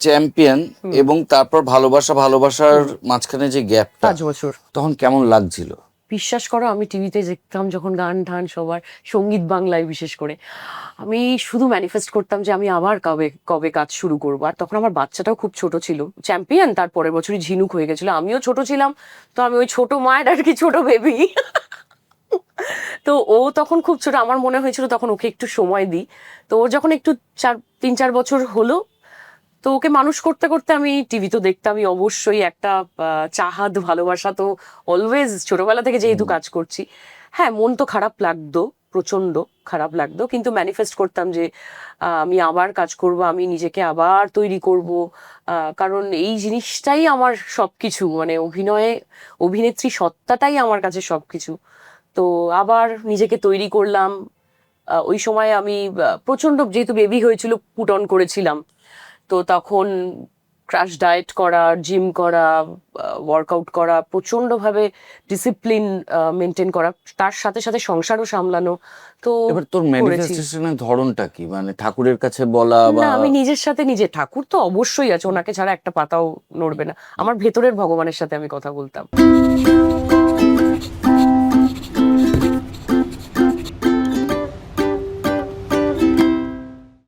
Champion এবং তারপর ভালোবাসা ভালোবাসার মাঝখানে যে গ্যাপটা পাঁচ বছর। তখন কেমন লাগছিল? বিশ্বাস করো আমি টিভিতে দেখতাম যখন গান ঠান সবার সংগীত বাংলায় বিশেষ করে। আমি শুধু ম্যানিফেস্ট করতাম যে আমি আবার কবে কবে কাজ শুরু করব। আর তখন আমার বাচ্চাটাও খুব ছোট ছিল। চ্যাম্পিয়ন তার পরের বছরই ঝিনুক হয়ে গেছিল। আমিও ছোট ছিলাম তো আমি ওই ছোট মায়ের আর কি ছোট বেবি তো ও তখন খুব ছোট আমার মনে হয়েছিল তখন ওকে একটু সময় দিই। তো ও যখন একটু চার তিন চার বছর হলো তো ওকে মানুষ করতে করতে আমি টিভি তো দেখতামই অবশ্যই একটা চাহাত ভালোবাসা তো অলওয়েজ ছোটবেলা থেকে যেহেতু কাজ করছি। হ্যাঁ মন তো খারাপ লাগতো প্রচণ্ড খারাপ লাগতো কিন্তু ম্যানিফেস্ট করতাম যে আমি আবার কাজ করব আমি নিজেকে আবার তৈরি করব। কারণ এই জিনিসটাই আমার সব কিছু মানে অভিনয়ে অভিনেত্রী সত্তাটাই আমার কাছে সব কিছু তো আবার নিজেকে তৈরি করলাম। ওই সময় আমি প্রচণ্ড যেহেতু বেবি হয়েছিল পুটন করেছিলাম। তো তখন ক্রাশ ডায়েট করা জিম করা ওয়ার্কআউট করা প্রচন্ডভাবে ডিসিপ্লিন মেনটেন করা তার সাথে সাথে সংসারও সামলানো তো এবার তোর ম্যানিফেস্টেশনের ধরনটা কি? মানে ঠাকুরের কাছে বলা বা আমি নিজের সাথে নিজে ঠাকুর তো অবশ্যই আছে ওনাকে ছাড়া একটা পাতাও নড়বে না। আমার ভেতরের ভগবানের সাথে আমি কথা বলতাম।